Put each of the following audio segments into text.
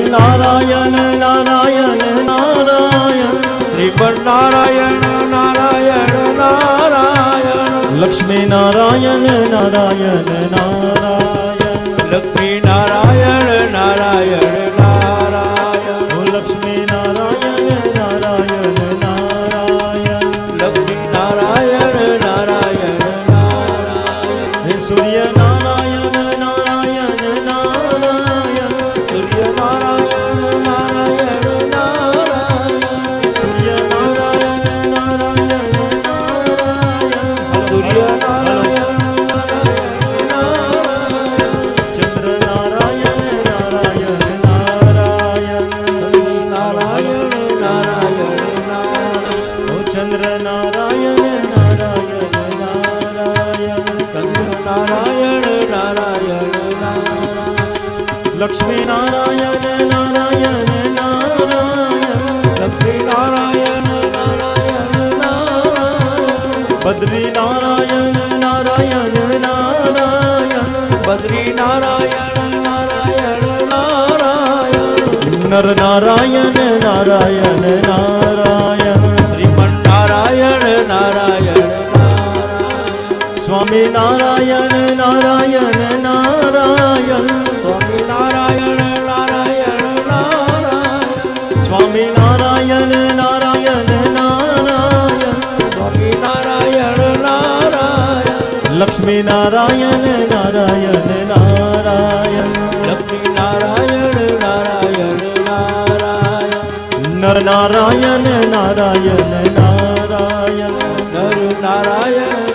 ત્રિપર નારાયણ નારાયણ નારાયણ. ત્રિપર નારાયણ નારાયણ નારાયણ. લક્ષ્મી નારાયણ નારાયણ નારાયણ. લક્ષ્મી નારાયણ નારાયણ નારાયણ લક્ષ્મી નારાયણ નારાયણ નારાયણ બદ્રી નારાયણ નારાયણ નારાયણ બદ્રી નારાયણ નારાયણ નારાયણ નર નારાયણ નારાયણ નારાયણ શ્રીમન નારાયણ નારાયણ નારાયણ સ્વામી નારાયણ નારાયણ નારાયણ. લક્ષ્મી નારાયણ નારાયણ નારાયણ. લક્ષ્મી નારાયણ નારાયણ નારાયણ. નર નારાયણ નારાયણ નારાયણ. નર નારાયણ નારાયણ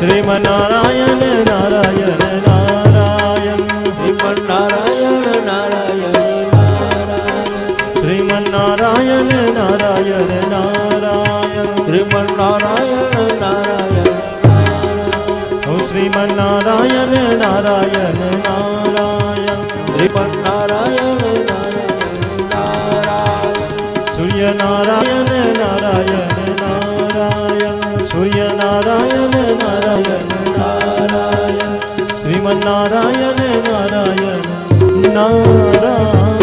શ્રીમન નારાયણ નારાયણ નારાયણ શ્રીમન નારાયણ નારાયણ. નારાયણ શ્રીમન નારાયણ નારાયણ નારાયણ શ્રીમન નારાયણ નારાયણ. ઓ શ્રીમન નારાયણ નારાયણ નારાયણ શ્રીમન નારાયણ શ્રીમન્નારાયણ નારાયણ નારાયણ.